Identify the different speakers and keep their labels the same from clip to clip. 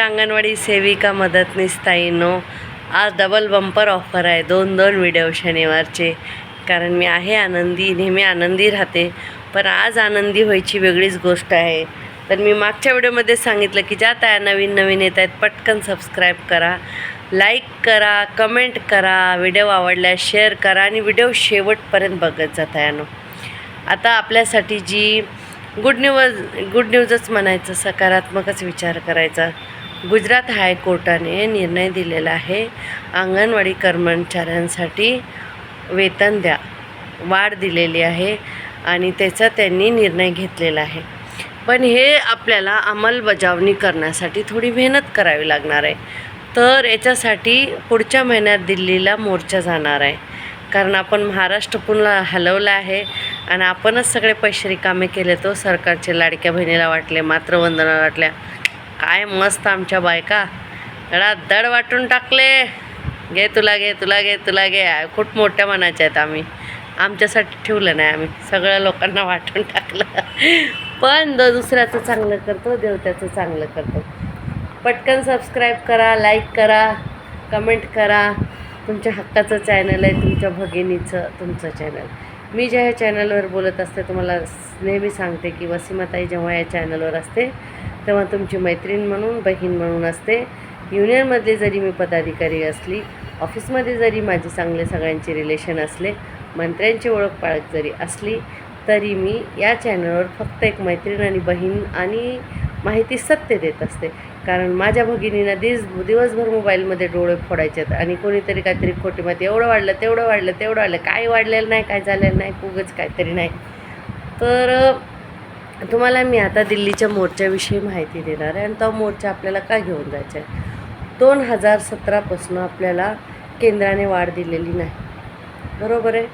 Speaker 1: अंगणवाडी सेविका मदतनीस ताईनो आज डबल बंपर ऑफर आहे. दोन दोन व्हिडिओ शनिवारचे. कारण मी आहे आनंदी नेहमी आनंदी राहते. पण आज आनंदी व्हायची वेगळीच गोष्ट आहे. तर मी मागच्या व्हिडिओमध्ये सांगितलं की ज्या ताया नवीन नवीन येत आहेत पटकन सबस्क्राईब करा. लाईक करा कमेंट करा व्हिडिओ आवडल्यास शेअर करा आणि व्हिडिओ शेवटपर्यंत बघत जा तायानो. आता आपल्यासाठी जी गुड न्यूज गुड न्यूजच म्हणायचं सकारात्मकच विचार करायचा. गुजरात हायकोर्टाने निर्णय दिलेला आहे. अंगणवाडी कर्मचाऱ्यांसाठी वेतन द्या. वाढ दिलेली आहे आणि त्याचा त्यांनी निर्णय घेतलेला आहे. पण हे आपल्याला अंमलबजावणी करण्यासाठी थोडी मेहनत करावी लागणार आहे. तर याच्यासाठी पुढच्या महिन्यात दिल्लीला मोर्चा जाणार आहे. कारण आपण महाराष्ट्र पुन्हा हलवलं आहे आणि आपणच सगळे पैसे रिकामे केले तो सरकारचे लाडक्या बहिणीला वाटले मात्र वंदना वाटल्या. काय मस्त आमच्या बायका. धडा दड वाटून टाकले. घे तुला घे तुला घे तुला घे. खूप मोठ्या मनाच्या आहेत आम्ही. आमच्यासाठी ठेवलं नाही आम्ही. सगळ्या लोकांना वाटून टाकलं. पण दुसऱ्याचं चांगलं करतो देव त्याचं चांगलं करतो. पटकन सबस्क्राईब करा लाईक करा कमेंट करा. तुमच्या हक्काचं चॅनल आहे तुमच्या भगिनीचं तुमचं चॅनल मी ज्या ह्या चॅनलवर बोलत असते तुम्हाला नेहमी सांगते की वसीमाताई जेव्हा या चॅनलवर असते तेव्हा तुमची मैत्रीण म्हणून बहीण म्हणून असते. युनियनमधले जरी मी पदाधिकारी असली ऑफिसमध्ये जरी माझे चांगले सगळ्यांचे रिलेशन असले मंत्र्यांची ओळख पाळख जरी असली तरी मी या चॅनलवर फक्त एक मैत्रीण आणि बहीण आणि माहिती सत्य देत असते. कारण माझ्या भगिनींना दिस दिवसभर मोबाईलमध्ये डोळे फोडायचे आहेत आणि कोणीतरी काहीतरी खोटी माहिती एवढं वाढलं तेवढं वाढलं तेवढं वाढलं काय वाढलेलं नाही काय झालेलं नाही उगच काहीतरी नाही. तर तुम्हाला मी आता दिल्लीच्या मोर्चाविषयी माहिती देणार आहे आणि तो मोर्चा आपल्याला का घेऊन जायचा आहे? दोन हजार सतरापासून आपल्याला केंद्राने वाढ दिलेली नाही. बरोबर आहे?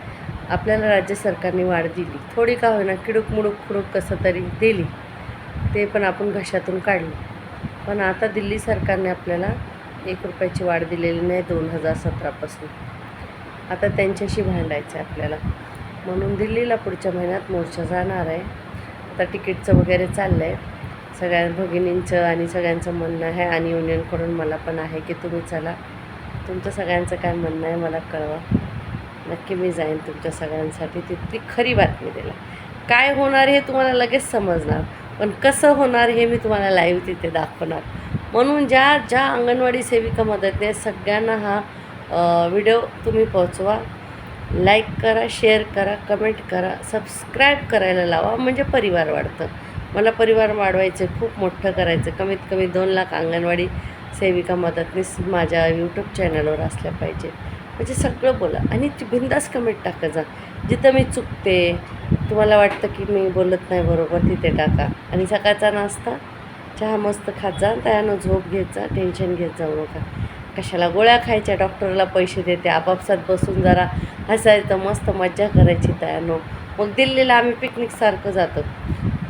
Speaker 1: आपल्याला राज्य सरकारने वाढ दिली. थोडी का होईना किडूक मुडूक खुडूक कसं तरी दिली. ते पण आपण घशातून काढलं. पण आता दिल्ली सरकारने आपल्याला एक रुपयाची वाढ दिलेली नाही दोन हजार सतरापासून आता त्यांच्याशी भांडायचं आहे आपल्याला. म्हणून दिल्लीला पुढच्या महिन्यात मोर्चा जाणार आहे. आता तिकीटचं वगैरे चाललं आहे सगळ्या भगिनींचं आणि सगळ्यांचं म्हणणं आहे आणि युनियनकडून मला पण आहे की तुम्ही चला. तुमचं सगळ्यांचं काय म्हणणं आहे मला कळवा. नक्की मी जाईन तुमच्या सगळ्यांसाठी. तिथली खरी बातमी दिला. काय होणार हे तुम्हाला लगेच समजणार. पण कसं होणार हे मी तुम्हाला लाईव्ह तिथे दाखवणार. म्हणून ज्या ज्या अंगणवाडी सेविका मदतने सगळ्यांना हा व्हिडिओ तुम्ही पोहोचवा. लाईक करा शेअर करा कमेंट करा सबस्क्राईब करायला लावा म्हणजे परिवार वाढतं. मला परिवार वाढवायचं खूप मोठं करायचं कमीत कमी दोन लाख अंगणवाडी सेविका मदतनीस माझ्या यूट्यूब चॅनलवर असल्या पाहिजे. म्हणजे सगळं बोला आणि बिंदास कमेंट टाका जा. जिथं मी चुकते तुम्हाला वाटतं की मी बोलत नाही बरोबर तिथे टाका. आणि सकाळचा नाश्ता चहा मस्त खात जा त्यानं झोप घेत जा टेन्शन घेत जाऊ नका. कशाला गोळ्या खायच्या? डॉक्टरला पैसे देते. आपापसात बसून जरा हसायचं मस्त मज्जा करायची तयानो. मग दिल्लीला आम्ही पिकनिकसारखं जातो.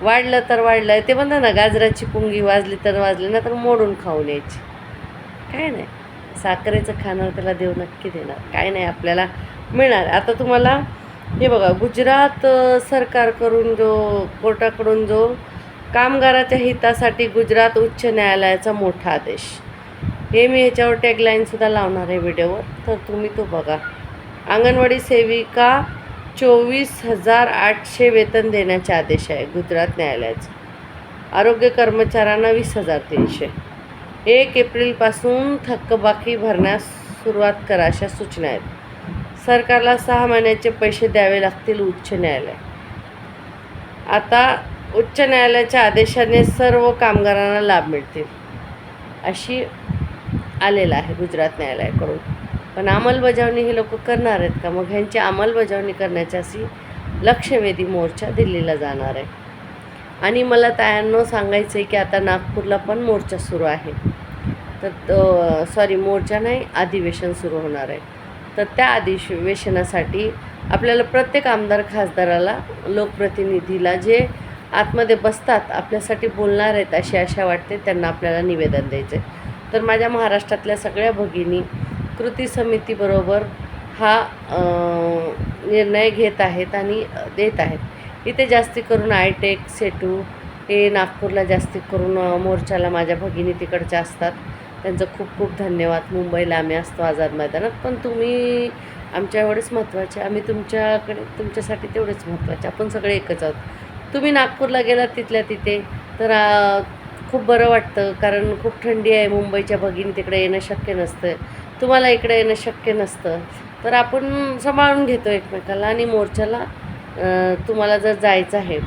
Speaker 1: वाढलं तर वाढलं ते म्हणतात ना गाजराची पुंगी वाजली तर वाजली ना तर मोडून खाऊन यायची. काय नाही. साखरेचं खाणार त्याला देव नक्की देणार. काय नाही आपल्याला मिळणार. आता तुम्हाला हे बघा गुजरात सरकारकडून जो कोर्टाकडून जो कामगाराच्या हितासाठी गुजरात उच्च न्यायालयाचा मोठा आदेश. हे मी ह्याच्यावर टॅगलाईनसुद्धा लावणार आहे व्हिडिओवर तर तुम्ही तो बघा. अंगणवाडी सेविका चोवीस हजार आठशे वेतन देण्याचे आदेश आहे गुजरात न्यायालयाचे. आरोग्य कर्मचाऱ्यांना वीस हजार तीनशे. एक एप्रिलपासून थकबाकी भरण्यास सुरुवात करा अशा सूचना आहेत. सरकारला सहा महिन्याचे पैसे द्यावे लागतील उच्च न्यायालय. आता उच्च न्यायालयाच्या आदेशाने सर्व कामगारांना लाभ मिळतील. अशी आलेला आहे गुजरात न्यायालयाकडून. पण अंमलबजावणी हे लोक करणार आहेत का? मग ह्यांची अंमलबजावणी करण्याच्याशी लक्षवेधी मोर्चा दिल्लीला जाणार आहे. आणि मला तायांनो सांगायचं आहे की आता नागपूरला पण मोर्चा सुरू आहे. तर सॉरी मोर्चा नाही अधिवेशन सुरू होणार आहे. तर त्या अधिवेशनासाठी आपल्याला प्रत्येक आमदार खासदाराला लोकप्रतिनिधीला जे आतमध्ये बसतात आपल्यासाठी बोलणार आहेत अशी आशा वाटते त्यांना आपल्याला निवेदन द्यायचं आहे तर माझ्या महाराष्ट्रातल्या सगळ्या भगिनी कृती समितीबरोबर हा निर्णय घेत आहेत आणि देत आहेत. इथे जास्ती करून आयटेक सेटू हे नागपूरला जास्ती करून मोर्चाला माझ्या भगिनी तिकडच्या असतात. त्यांचं खूप खूप धन्यवाद. मुंबईला आम्ही असतो आझाद मैदानात. पण तुम्ही आमच्या एवढेच महत्त्वाचे आम्ही तुमच्याकडे तुमच्यासाठी तेवढेच महत्त्वाचे. आपण सगळे एकच आहोत. तुम्ही नागपूरला गेलात तिथल्या तिथे तर खूप बरं वाटतं कारण खूप थंडी आहे मुंबईच्या भगिनी तिकडे येणं शक्य नसतं तुम्हाला इकडे येणं शक्य नसतं. तर आपण सांभाळून घेतो एकमेकाला आणि मोर्चाला तुम्हाला जर जायचं आहे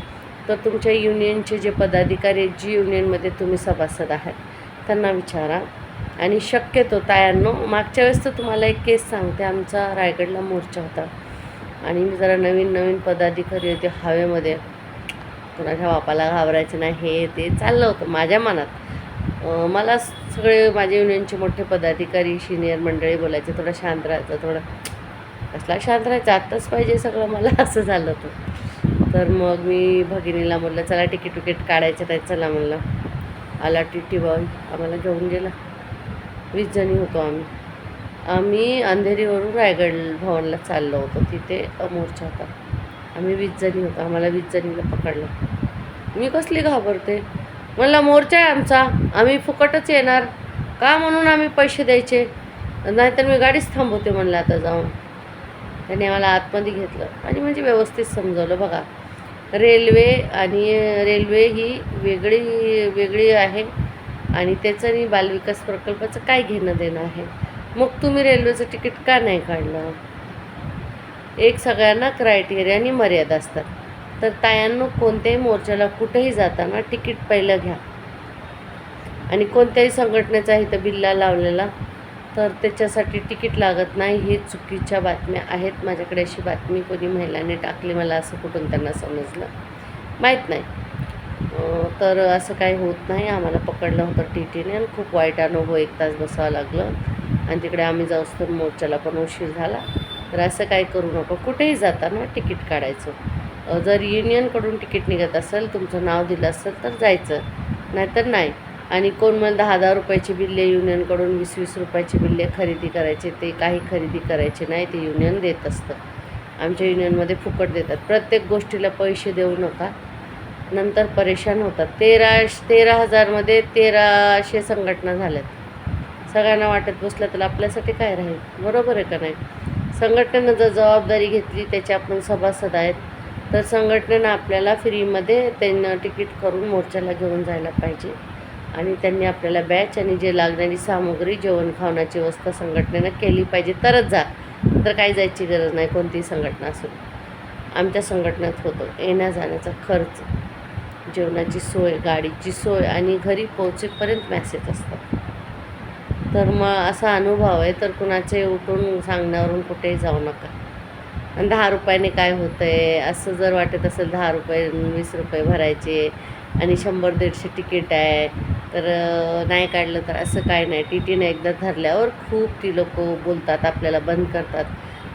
Speaker 1: तर तुमच्या युनियनचे जे पदाधिकारी आहेत जी युनियनमध्ये तुम्ही सभासद आहात त्यांना विचारा. आणि शक्यतो तायांनो मागच्या वेळेस तर तुम्हाला एक केस सांगते आमचा रायगडला मोर्चा होता. आणि मी जरा नवीन नवीन पदाधिकारी होते हवेमध्ये. कुणाच्या बापाला घाबरायचं नाही हे ते चाललं होतं माझ्या मनात. मला सगळे माझे युनियनचे मोठे पदाधिकारी सिनियर मंडळी बोलायचे थोडं शांत राहायचं थोडं कसला शांत राहायचं आत्ताच पाहिजे सगळं मला असं झालं होतं. तर मग मी भगिनीला म्हटलं चला तिकीट विकीट काढायचं नाही चला म्हणलं. आला टी टी बॉय आम्हाला घेऊन गेला. वीस जणी होतो आम्ही. आम्ही अंधेरीवरून रायगड भवनला चाललो होतो तिथे मोर्चा होता. आम्ही वीस जणी होतो. आम्हाला वीस जणीला पकडलं. मी कसली घाबरते? म्हणलं मोर्चा आहे आमचा. आम्ही फुकटच येणार. का म्हणून आम्ही पैसे द्यायचे? नाहीतर मी गाडीच थांबवते म्हणलं आता जाऊन. त्याने मला आतमध्ये घेतलं आणि म्हणजे व्यवस्थित समजवलं. बघा रेल्वे आणि रेल्वे ही वेगळी वेगळी आहे आणि त्याचं आणि बालविकास प्रकल्पाचं काय घेणं देणं आहे? मग तुम्ही रेल्वेचं तिकीट का नाही काढलं? एक सगळ्यांना क्रायटेरिया आणि मर्यादा असतात. तर तायांनो कोणत्याही मोर्चाला कुठेही जाताना तिकीट पहिलं घ्या. आणि कोणत्याही संघटनेचा इथं बिल्ला लावलेला तर त्याच्यासाठी तिकीट लागत नाही हे चुकीच्या बातम्या आहेत. माझ्याकडे अशी बातमी कोणी महिलांनी टाकली मला असं कुठून त्यांना समजलं? माहीत नाही. तर असं काही होत नाही. आम्हाला पकडलं होतं टी टीने आणि खूप वाईट अनुभव एक तास बसावं लागलं. आणि तिकडे आम्ही जाऊस तर मोर्चाला पण उशीर झाला. तर असं काही करू नको. कुठेही जाताना तिकीट काढायचं. जर युनियनकडून तिकीट निघत असेल तुमचं नाव दिलं असेल तर जायचं. नाहीतर नाही. आणि कोण मला दहा दहा रुपयाची बिल्ले युनियनकडून वीस वीस रुपयाची बिल्ले खरेदी करायचे ते काही खरेदी करायचे नाही ते युनियन देत असतं. आमच्या युनियनमध्ये फुकट देतात. प्रत्येक गोष्टीला पैसे देऊ नका. नंतर परेशान होतात. तेरा तेरा हजारमध्ये तेराशे संघटना झाल्यात. सगळ्यांना वाटत बसलं तर आपल्यासाठी काय राहील? बरोबर आहे का नाही? संघटनेनं जर जबाबदारी घेतली त्याचे आपण सभासद आहेत तर संघटनेनं आपल्याला फ्रीमध्ये त्यांना तिकीट करून मोर्चाला घेऊन जायला पाहिजे. आणि त्यांनी आपल्याला बॅच आणि जे लागणारी सामग्री जेवण खावण्याची व्यवस्था संघटनेनं केली पाहिजे. तरच जा. तर काही जायची गरज नाही कोणतीही संघटना असो. आमच्या संघटनेत होतो. येण्या जाण्याचा खर्च जेवणाची सोय गाडीची सोय आणि घरी पोहोचेपर्यंत मॅसेज असतात. तर मग असा अनुभव आहे तर कुणाचे उठून सांगण्यावरून कुठेही जाऊ नका. आणि दहा रुपयाने काय होतं आहे असं जर वाटत असेल दहा रुपये वीस रुपये भरायचे आणि शंभर दीडशे तिकीट आहे तर नाही काढलं तर असं काय नाही. टी टीने एकदा धरल्यावर खूप ती लोक बोलतात आपल्याला बंद करतात.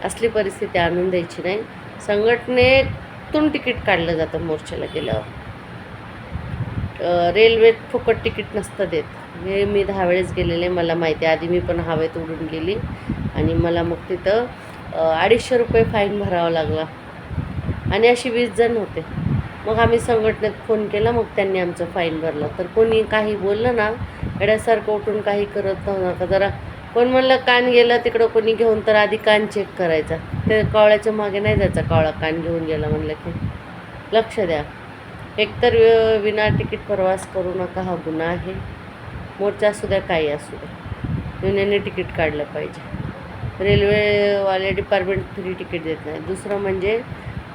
Speaker 1: असली परिस्थिती आणून द्यायची नाही. संघटनेतून तिकीट काढलं जातं मोर्चाला गेल्यावर. रेल्वेत फुकट तिकीट नसतं देत. हे मी दहा वेळेस गेलेले मला माहिती आहे. आधी मी पण हवेत उडून गेली आणि मला मग तिथं अडीचशे रुपये फाईन भरावा लागला. आणि अशी वीस जण होते. मग आम्ही संघटनेत फोन केला मग त्यांनी आमचं फाईन भरलं. तर कोणी काही बोललं ना एड्यासारखं उठून काही करत नका जरा कोण म्हणलं कान गेलं तिकडं कोणी घेऊन तर आधी कान चेक करायचा. ते कावळ्याच्या मागे नाही जायचा कावळा कान घेऊन गेला म्हणलं की. लक्ष द्या. एकतर वि- विना तिकीट प्रवास करू नका हा गुन्हा आहे. मोर्चा असू द्या काही असू द्या. युनियनने तिकीट काढलं पाहिजे. रेल्वेवाले डिपार्टमेंट फ्री तिकीट देत नाही. दुसरं म्हणजे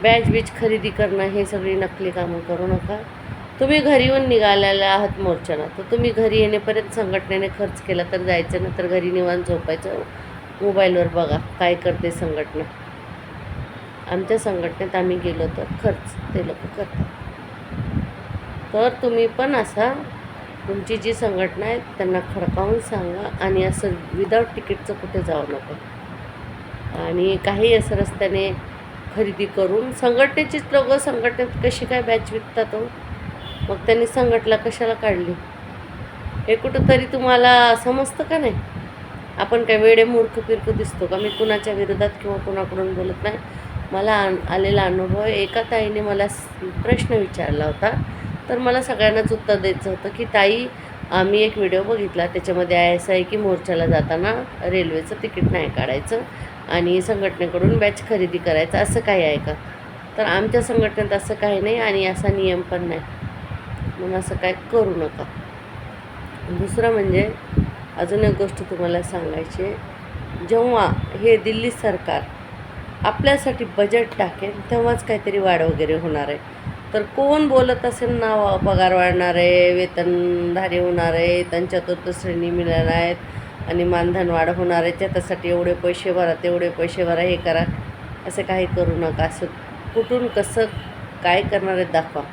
Speaker 1: बॅच बीच खरेदी करणं हे सगळी नकली कामं करू नका. तुम्ही घरी येऊन निघालेला आहात मोर्चाला तर तुम्ही घरी येण्यापर्यंत संघटनेने खर्च केला तर जायचं नंतर घरी निवांत झोपायचं. मोबाईलवर बघा काय करते संघटना. आमच्या संघटनेत आम्ही गेलो तर खर्च ते लोक करतात. तर तुम्ही पण असा तुमची जी संघटना आहे त्यांना खडकावून सांगा आणि असं विदाऊट तिकीटचं कुठे जाऊ नको. आणि काही असं रस्त्याने खरेदी करून संघटनेचीच लोकं संघटनेत कशी काय बॅच विकतात हो? मग त्यांनी संघटना कशाला काढली? हे कुठंतरी तुम्हाला समजतं का नाही? आपण काय वेडे मूर्ख फिरक दिसतो का? मी कुणाच्या विरोधात किंवा कुणाकडून बोलत नाही. मला आलेला अनुभव एका ताईने मला प्रश्न विचारला होता. तर मला सगळ्यांनाच उत्तर द्यायचं होतं की ताई आम्ही एक व्हिडिओ बघितला. त्याच्यामध्ये असं आहे की मोर्चाला जाताना रेल्वेचं तिकीट नाही काढायचं आणि संघटनेकडून बॅच खरेदी करायचं असं काही आहे का? तर आमच्या संघटनेत असं काही नाही आणि असा नियम पण नाही. म्हणून असं काय करू नका. दुसरं म्हणजे अजून एक गोष्ट तुम्हाला सांगायची आहे. जेव्हा हे दिल्ली सरकार आपल्यासाठी बजेट टाकेल तेव्हाच काहीतरी वाढ वगैरे होणार आहे. तर कोण बोलत असेल ना पगार वाढणार आहे वेतनधारी होणार आहे त्यांच्या तो श्रेणी मिळणार आहेत आणि मानधन वाढ होणार आहे त्याच्यासाठी एवढे पैसे भरा तेवढे पैसे भरा हे करा. असं काही करू नका. असं कुठून कसं काय करणार आहेत दाखवा.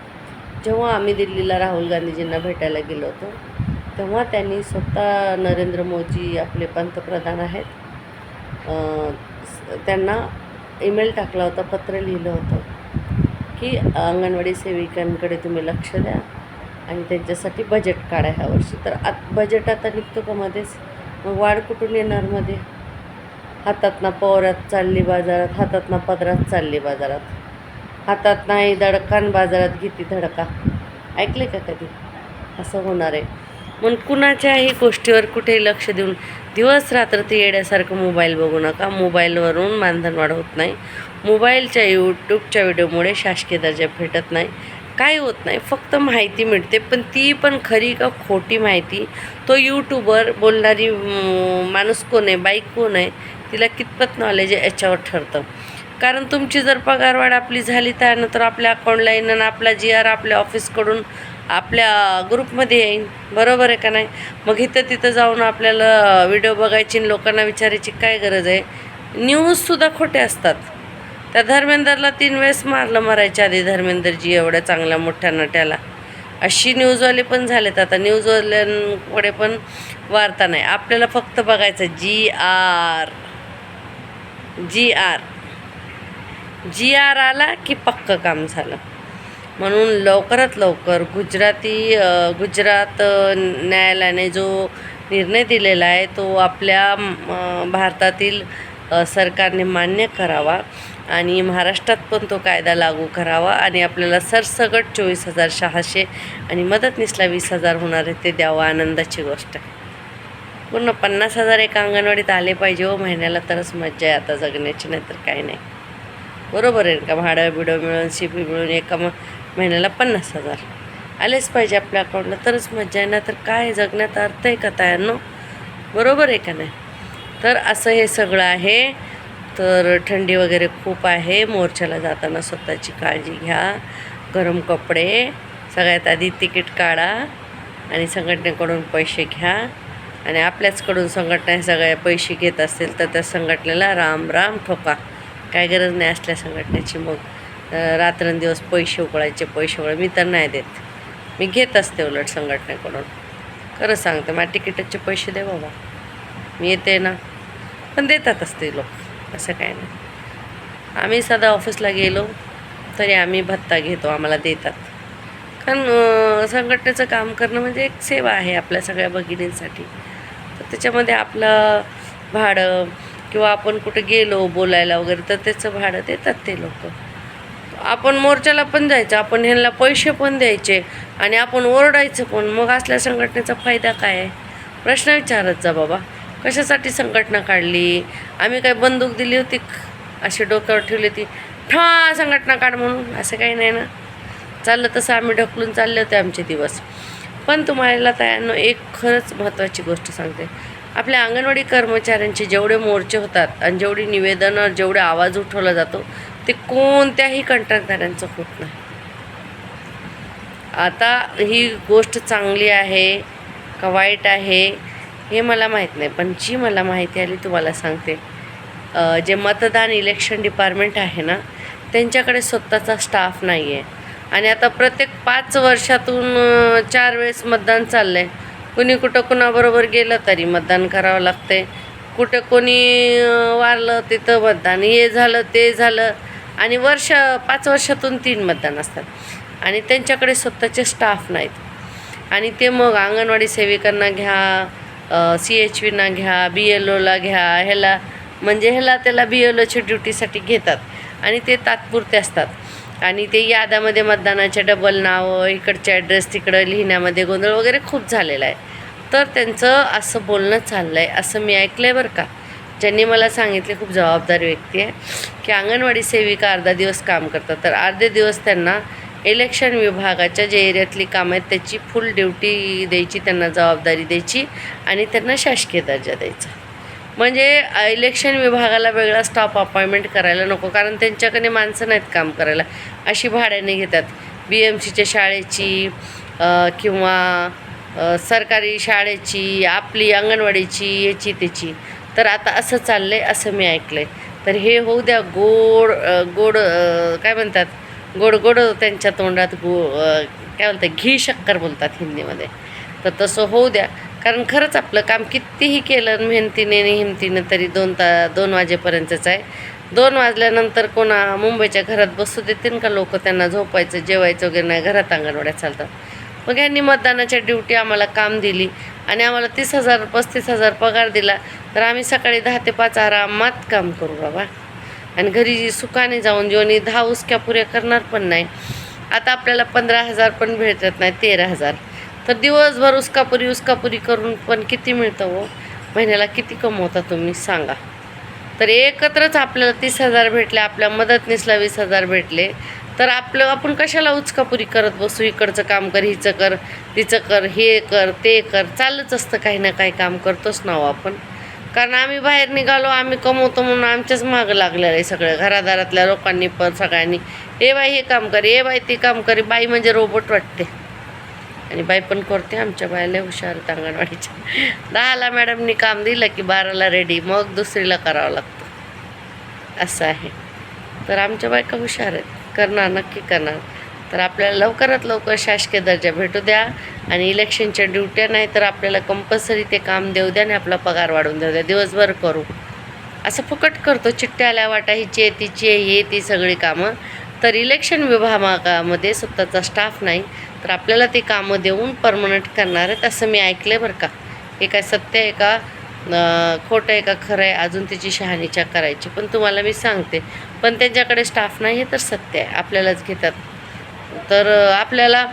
Speaker 1: जेव्हा आम्ही दिल्लीला राहुल गांधीजींना भेटायला गेलो होतो तेव्हा त्यांनी स्वतः नरेंद्र मोदी आपले पंतप्रधान आहेत. स- त्यांना ईमेल टाकला होता पत्र लिहिलं होतं. की अंगणवाडी सेविकांकडे तुम्ही लक्ष द्या आणि त्यांच्यासाठी बजेट काढा ह्या वर्षी. तर आत बजेट आता निघतो का मध्येच? मग वाढ कुठून येणार मध्ये? हातातनं पवरात चालली बाजारात हातातनं पदरात चालली बाजारात. हातात नाही दडकान बाजारात घेती धडका. ऐकले का कधी? असं होणार आहे. म्हणून कुणाच्याही गोष्टीवर कुठेही लक्ष देऊन दिवस रात्र ते येड्यासारखं मोबाईल बघू नका. मोबाईलवरून मानधन वाढ होत नाही. मोबाईलच्या यूट्यूबच्या व्हिडिओमुळे शासकीय दर्जा भेटत नाही. काय होत नाही फक्त माहिती मिळते पण ती पण खरी का खोटी माहिती? तो यूट्यूबर बोलणारी माणूस कोण आहे बाईक कोण आहे तिला कितपत नॉलेज आहे याच्यावर ठरतं. कारण तुमची जर पगारवाढ आपली झाली त्यानंतर आपल्या अकाउंटला येईन आणि आपला जी आर आपल्या ऑफिसकडून आपल्या ग्रुपमध्ये येईन. बरोबर आहे का नाही? मग इथं तिथं जाऊन आपल्याला व्हिडिओ बघायची आणि लोकांना विचारायची काय गरज आहे? न्यूजसुद्धा खोटे असतात. त्या धर्मेंदरला तीन वेळेस मारलं मरायच्या आधी धर्मेंदरजी एवढ्या चांगल्या मोठ्या नट्याला. अशी न्यूजवाले पण झालेत आता. न्यूजवाल्यांकडे पण वार्ता नाही. आपल्याला फक्त बघायचं G R G R G R आला की पक्कं काम झालं. म्हणून लवकरात लवकर गुजराती गुजरात न्यायालयाने जो निर्णय दिलेला आहे तो आपल्या भारतातील सरकारने मान्य करावा आणि महाराष्ट्रात पण तो कायदा लागू करावा आणि आपल्याला सरसगट चोवीस हजार सहाशे आणि मदतनीसला वीस हजार होणार आहे ते द्यावं आनंदाची गोष्ट आहे. पूर्ण पन्नास हजार एका अंगणवाडीत आले पाहिजे हो महिन्याला तरच मज्जा आहे आता जगण्याची नाही तर काही नाही. बरोबर आहे का? भाडं बिडं मिळून शिपी मिळून एका म महिन्याला पन्नास हजार. आलेच पाहिजे आपल्या अकाउंटला तरच मज्जा आहे ना तर काय? जगण्यात अर्थ आहे का तयांनो? बरोबर आहे का नाही? तर असं हे सगळं आहे. तर थंडी वगैरे खूप आहे. मोर्चाला जाताना स्वतःची काळजी घ्या. गरम कपडे सगळ्यात आधी तिकीट काढा आणि संघटनेकडून पैसे घ्या. आणि आपल्याचकडून संघटना हे सगळे पैसे घेत असतील तर त्या संघटनेला राम राम ठोका. काय गरज नाही असल्या संघटनेची मग. रात्रंदिवस पैसे उकळायचे पैसे उकळ. मी तर नाही देत. मी घेत असते उलट संघटनेकडून. खरं सांगते मला तिकिटाचे पैसे दे बाबा. मी येते ना. पण देतातच ते लोक. असं काय नाही. आम्ही साधा ऑफिसला गेलो तरी आम्ही भत्ता घेतो आम्हाला देतात. कारण संघटनेचं काम करणं म्हणजे एक सेवा आहे आपल्या सगळ्या भगिनींसाठी. तर त्याच्यामध्ये आपलं भाडं किंवा आपण कुठे गेलो बोलायला वगैरे तर त्याचं भाडं देतात ते लोक. आपण मोर्चाला पण जायचं आपण ह्यांना पैसे पण द्यायचे आणि आपण ओरडायचं पण. मग असल्या संघटनेचा फायदा काय आहे? प्रश्न विचारत जा बाबा. कशासाठी संघटना काढली? आम्ही काय बंदूक दिली होती अशी डोक्यावर ठेवली होती. ठा संघटना काढ म्हणून. असं काही नाही ना. चाललं तसं आम्ही ढकलून चालले होते आमचे दिवस. पण तुम्हाला तयानं एक खरंच महत्त्वाची गोष्ट सांगते. आपल्या अंगणवाडी कर्मचाऱ्यांचे जेवढे मोर्चे होतात आणि जेवढी निवेदनं जेवढे आवाज उठवला जातो ते कोणत्याही कंत्राटदारांचं होत नाही. आता ही गोष्ट चांगली आहे का वाईट आहे? हे मला माहीत नाही पण जी मला माहिती आली तुम्हाला सांगते. जे मतदान इलेक्शन डिपार्टमेंट आहे ना त्यांच्याकडे स्वतःचा स्टाफ नाही आहे आणि आता प्रत्येक पाच वर्षातून चार वेळेस मतदान चाललं आहे कुणी कुठं कुणाबरोबर गेलं तरी मतदान करावं लागते कुठं कोणी वारलं तिथं मतदान हे झालं ते झालं. आणि वर्ष पाच वर्षातून तीन मतदान असतात. आणि त्यांच्याकडे स्वतःचे स्टाफ नाहीत. आणि ते मग अंगणवाडी सेविकांना घ्या सी एच वीना घ्या बी एल ओला घ्या ह्याला म्हणजे ह्याला त्याला बी एल ओच्या ड्युटीसाठी घेतात. आणि ते तात्पुरते असतात. आणि ते याद्यामध्ये मतदानाचे डबल नावं इकडचे ॲड्रेस तिकडं लिहिण्यामध्ये गोंधळ वगैरे खूप झालेला आहे. तर त्यांचं असं बोलणं चाललं आहे असं मी ऐकलं आहे बरं का. ज्यांनी मला सांगितले खूप जबाबदार व्यक्ती आहे की अंगणवाडी सेविका अर्धा दिवस काम करतात. तर अर्धे दिवस त्यांना इलेक्शन विभागाच्या जे एरियातली कामं आहेत त्याची फुल ड्युटी द्यायची त्यांना जबाबदारी द्यायची आणि त्यांना शासकीय दर्जा द्यायचा. म्हणजे इलेक्शन विभागाला वेगळा स्टाफ अपॉइंटमेंट करायला नको कारण त्यांच्याकडे माणसं नाहीत काम करायला. अशी भाड्याने घेतात. बी एम सीच्या शाळेची किंवा सरकारी शाळेची आपली अंगणवाडीची याची त्याची. तर आता असं चाललं आहे असं मी ऐकलं आहे तर हे होऊ द्या गोड गोड काय म्हणतात? गोड गोड त्यांच्या तोंडात गो काय बोलतात घी शक्कर बोलतात हिंदीमध्ये. तर तसं होऊ द्या. कारण खरंच आपलं काम कितीही केलं मेहनतीने आणि हिमतीनं तरी दोन ता दोन वाजेपर्यंतच आहे. दोन वाजल्यानंतर कोणा मुंबईच्या घरात बसू देतील का लोक? त्यांना झोपायचं जेवायचं वगैरे नाही. घरात अंगणवाड्या चालतात. मग यांनी मतदानाच्या ड्युटी आम्हाला काम दिली आणि आम्हाला तीस हजार पस्तीस हजार पगार दिला. तर आम्ही सकाळी दहा ते पाच आरामात काम करू बाबा. आणि घरी सुखाने जाऊन जेवणी दहा उसक्या पुऱ्या करणार पण नाही. आता आपल्याला पंधरा हजार पण भेटत नाही तेरा हजार. तर दिवसभर उसकापुरी उसकापुरी करून पण किती मिळतं हो? महिन्याला किती कमवता तुम्ही? सांगा. तर एकत्रच आपल्याला तीस हजार भेटले आपल्या मदतनीसला वीस हजार भेटले. तर आपलं आपण कशाला उचकापुरी करत बसू? इकडचं काम कर हिचं कर तिचं कर हे कर ते कर. चालूच असतं काही ना काही काम करतोच ना हो आपण. कारण आम्ही बाहेर निघालो आम्ही कमवतो म्हणून आमच्याच मागं लागलेलं आहे सगळं. घरादारातल्या लोकांनी पण सगळ्यांनी ए बाई हे काम करी ए बाई ती काम करी बाई म्हणजे रोबोट वाटते. आणि बाई पण करते आमच्या बायला हुशार आहेत अंगणवाडीच्या. दहाला मॅडमनी काम दिलं की बाराला रेडी मग दुसरीला करावं लागतं. असं आहे. तर आमच्या बायका हुशार आहेत. करणार नक्की करणार. तर आपल्याला लवकरात लवकर शासकीय दर्जा भेटू द्या आणि इलेक्शनच्या ड्युट्या नाही तर आपल्याला कंपल्सरी ते काम देऊ द्या आणि आपला पगार वाढवून देऊ द्या. दिवसभर करू. असं फुकट करतो चिठ्ठ्या आल्या वाटा हिची आहे तिची आहे हे ती सगळी कामं. तर इलेक्शन विभागामध्ये स्वतःचा स्टाफ नाही तर आपल्याला ते कामं देऊन परमनंट करणार आहेत असं मी ऐकलं आहे बरं का. हे काय सत्य आहे का? खोटं आहे का? खरं आहे? अजून तिची शहानिशा करायची. पण तुम्हाला मी सांगते पण त्यांच्याकडे स्टाफ नाही हे तर सत्य आहे. आपल्यालाच घेतात. तर आपल्याला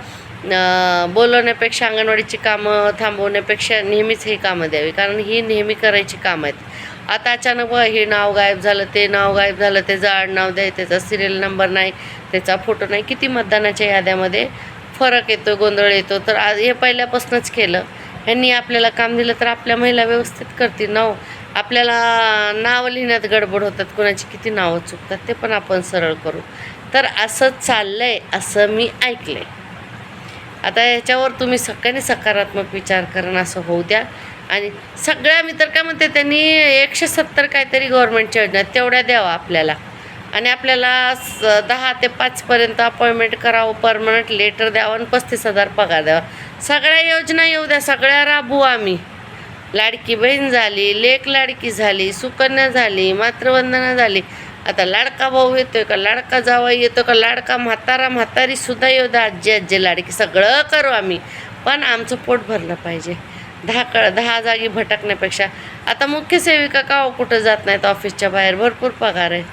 Speaker 1: बोलवण्यापेक्षा अंगणवाडीची कामं थांबवण्यापेक्षा नेहमीच हे कामं द्यावी. कारण ही नेहमी करायची कामं आहेत. आता अचानक व हे नाव गायब झालं ते नाव गायब झालं त्याचं आडनाव द्याय त्याचा सिरियल नंबर नाही त्याचा फोटो नाही. किती मतदानाच्या याद्यामध्ये फरक येतो गोंधळ येतो. तर आज हे पहिल्यापासूनच केलं. ह्यांनी आपल्याला काम दिलं तर आपल्या महिला व्यवस्थित करतील हो. नाव आपल्याला नावं लिहिण्यात गडबड होतात. कोणाची किती नावं चुकतात ते पण आपण सरळ करू. तर असं चाललं आहे असं मी ऐकलं आहे आता याच्यावर तुम्ही सगळ्यांनी सकारात्मक विचार करणं असं होऊ द्या. आणि सगळ्या मी तर काय म्हणते त्यांनी एकशे सत्तर काहीतरी गव्हर्नमेंटच्या योजना तेवढ्या द्यावा आपल्याला. आणि आपल्याला स दहा ते पाचपर्यंत अपॉइंटमेंट करावं परमनंट लेटर द्यावं आणि पस्तीस हजार पगार द्यावा. सगळ्या योजना येऊ द्या सगळ्या राबवू आम्ही. लाडकी बहीण झाली लेक लाडकी झाली सुकन्या झाली मातृवंदना झाली. आता लाडका भाऊ येतोय का? लाडका जावाई येतो का? लाडका म्हातारा म्हातारी सुद्धा येऊ आजी आजी लाडकी सगळं करू आम्ही. पण आमचं पोट भरलं पाहिजे. दहा क दहा जागी भटकण्यापेक्षा. आता मुख्य सेविका का हो कुठं जात नाहीत? ऑफिसच्या बाहेर भरपूर पगार आहे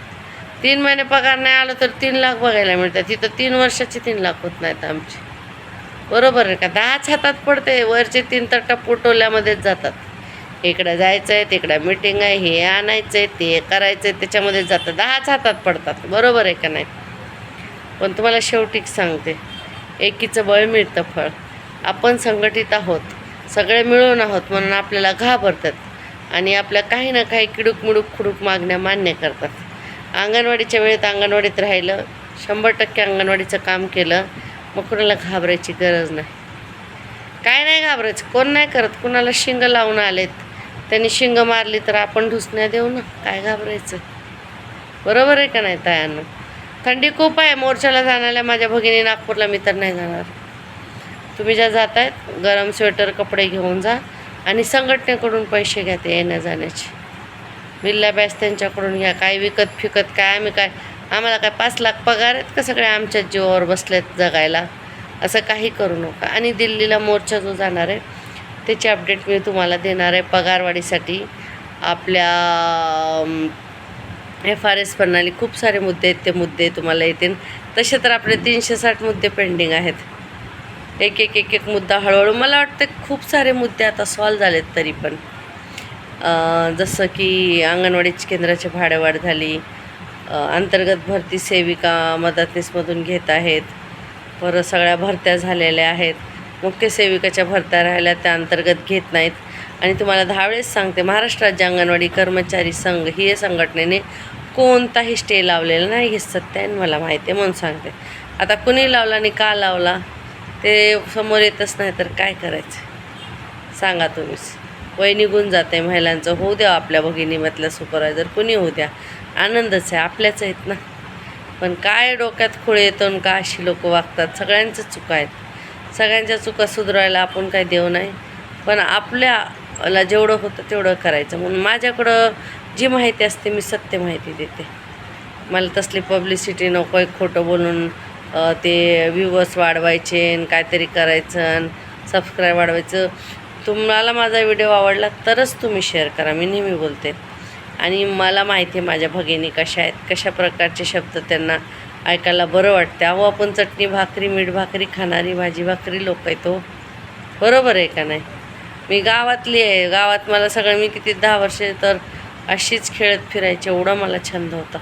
Speaker 1: तीन महिने पगार नाही आलं तर तीन लाख बघायला मिळतात. तिथं तीन वर्षाचे तीन लाख होत नाहीत आमचे. बरोबर आहे का? दहाच हातात पडते. वरचे तीन तर टपोटोल्यामध्येच जातात. इकडं जायचं आहे तिकडं मिटिंग आहे हे आणायचं आहे ते करायचं आहे त्याच्यामध्ये जातं दहाच हातात पडतात. बरोबर आहे का नाही? पण तुम्हाला शेवटीच सांगते एकीचं बळ मिळतं फळ. आपण संघटित आहोत सगळे मिळून आहोत म्हणून आपल्याला घाबरतात आणि आपल्या काही ना काही किडूक मिडूक खुडूक मागण्या मान्य करतात. अंगणवाडीच्या वेळेत अंगणवाडीत राहिलं शंभर टक्के अंगणवाडीचं काम केलं मग कुणाला घाबरायची गरज नाही. काय नाही घाबरायचं कोण नाही करत कुणाला शिंग लावून आलेत. त्यांनी शिंग मारली तर आपण ढुसण्या देऊ ना? काय घाबरायचं? बरोबर आहे का नाही तयानं? थंडी खूप आहे मोर्चाला जाणाऱ्या माझ्या भगिनी नागपूरला मी तर नाही जाणार. तुम्ही ज्या जात आहेत गरम स्वेटर कपडे घेऊन जा आणि संघटनेकडून पैसे घ्या ते येण्या जाण्याचे. बिल्ला बॅस त्यांच्याकडून घ्या. काय विकत फिकत काय आम्ही काय आम्हाला काय पाच लाख पगार आहेत का सगळे आमच्याच जीवावर बसलेत जगायला? असं काही करू नका. आणि दिल्लीला मोर्चा जो जाणार आहे त्याची अपडेट मी तुम्हाला देणार आहे पगारवाढीसाठी. आपल्या एफ आर एस प्रणाली खूप सारे मुद्दे आहेत ते मुद्दे तुम्हाला येतील. तसे तर आपले तीनशे साठ मुद्दे पेंडिंग आहेत. एक एक एक एक मुद्दा हळूहळू मला वाटतं खूप सारे मुद्दे आता सॉल्व झालेत तरी पण. जसं की अंगणवाडीची केंद्राची भाडेवाढ झाली. अंतर्गत भरती सेविका मदतनीसमधून घेत आहेत. परत सगळ्या भरत्या झालेल्या आहेत. मुख्य सेविकाच्या भरत्या राहिल्या त्या अंतर्गत घेत नाहीत. आणि तुम्हाला दहा वेळेस सांगते महाराष्ट्र राज्य अंगणवाडी कर्मचारी संघ ही या संघटनेने कोणताही स्टे लावलेला नाही हे सत्य आहे मला माहिती आहे म्हणून सांगते. आता कुणी लावला आणि का लावला ते समोर येतच नाही तर काय करायचं? सांगा तुम्हीच. वय निघून जाते महिलांचं होऊ द्या आपल्या भगिनीमधल्या सुपरवायझर कुणी होऊ द्या. आनंदच आहे आपल्याच आहेत ना. पण काय डोक्यात खुळे येतो आणि का अशी लोक वागतात सगळ्यांचं चुका आहेत. सगळ्यांच्या चुका सुधारायला आपण काही देऊ नाही. पण आपल्याला जेवढं होतं तेवढं करायचं. म्हणून माझ्याकडं जी माहिती असते मी सत्य माहिती देते. मला तसली पब्लिसिटी नको आहे खोटं बोलून ते व्ह्यूवर्स वाढवायचे आणि काहीतरी करायचं सबस्क्राईब वाढवायचं. तुम्हाला माझा व्हिडिओ आवडला तरच तुम्ही शेअर करा. मी नेहमी बोलते. आणि मला माहिती आहे माझ्या भगिनी कशा आहेत कशा प्रकारचे शब्द त्यांना ऐकायला बरं वाटतं अहो आपण चटणी भाकरी मीठ भाकरी खाणारी भाजी भाकरी लोक आहेत तो बरोबर आहे का नाही? मी गावातली आहे. गावात मला सगळं मी किती दहा वर्षे तर अशीच खेळत फिरायचे. एवढा मला छंद होता.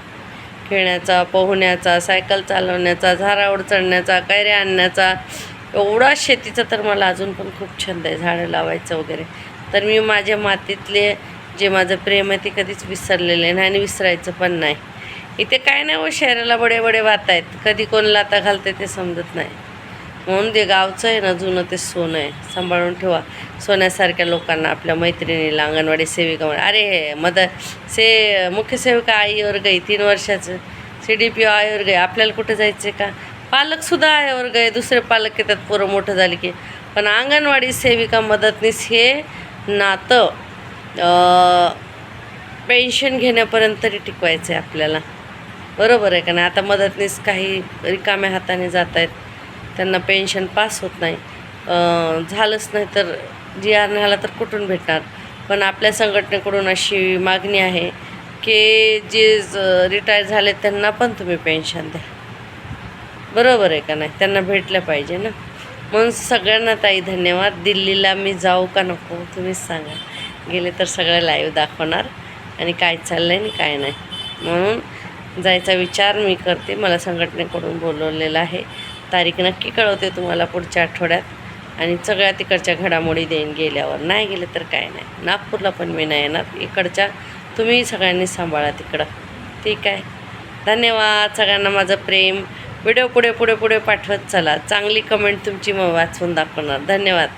Speaker 1: खेळण्याचा पोहण्याचा सायकल चालवण्याचा झाडावर चढण्याचा कैऱ्या आणण्याचा एवढा शेतीचा तर मला अजून पण खूप छंद आहे. झाडं लावायचं वगैरे. तर मी माझ्या मातीतले जे माझं प्रेम आहे ते कधीच विसरलेले नाही आणि विसरायचं पण नाही. इथे काय नाही व शहराला बडे बडे वात आहेत. कधी कोण लाता घालते ते समजत नाही. म्हणून ते गावचं आहे ना जुनं ते सोनं आहे. सांभाळून ठेवा. सोन्यासारख्या लोकांना आपल्या मैत्रिणीला अंगणवाडी सेविका अरे हे मद से मुख्य सेविका आईवर गई तीन वर्षाचं. सी डी पी आईवर गई आपल्याला कुठं जायचं आहे का पालकसुद्धा आईवर गए दुसरे पालक येतात पोरं मोठं झाली की. पण अंगणवाडी सेविका मदतनीस हे नातं पेन्शन घेण्यापर्यंत तरी टिकवायचं आहे आपल्याला. बरोबर आहे का नाही? आता मदतनीस काही रिकाम्या हाताने जात आहेत त्यांना पेन्शन पास होत नाही. झालंच नाही तर जी आर झाला तर कुठून भेटणार? पण आपल्या संघटनेकडून अशी मागणी आहे की जे रिटायर झाले त्यांना पण तुम्ही पेन्शन द्या. बरोबर आहे का नाही? त्यांना भेटलं पाहिजे ना? म्हणून सगळ्यांना ताई धन्यवाद. दिल्लीला मी जाऊ का नको तुम्हीच सांगा. गेले तर सगळं लाईव्ह दाखवणार. आणि काय चाललं आहे आणि काय नाही. म्हणून जायचा विचार मी करते. मला संघटनेकडून बोलवलेलं आहे. तारीख नक्की कळवते तुम्हाला पुढच्या आठवड्यात. आणि सगळ्या तिकडच्या घडामोडी देईन गेल्यावर. नाही गेले तर काय नाही. नागपूरला पण मी नाही येणार. इकडच्या तुम्ही सगळ्यांनी सांभाळा तिकडं. ठीक आहे? धन्यवाद सगळ्यांना माझं प्रेम. व्हिडिओ पुढे पुढे पुढे पाठवत चला. चांगली कमेंट तुमची मग वाचून दाखवणार. धन्यवाद.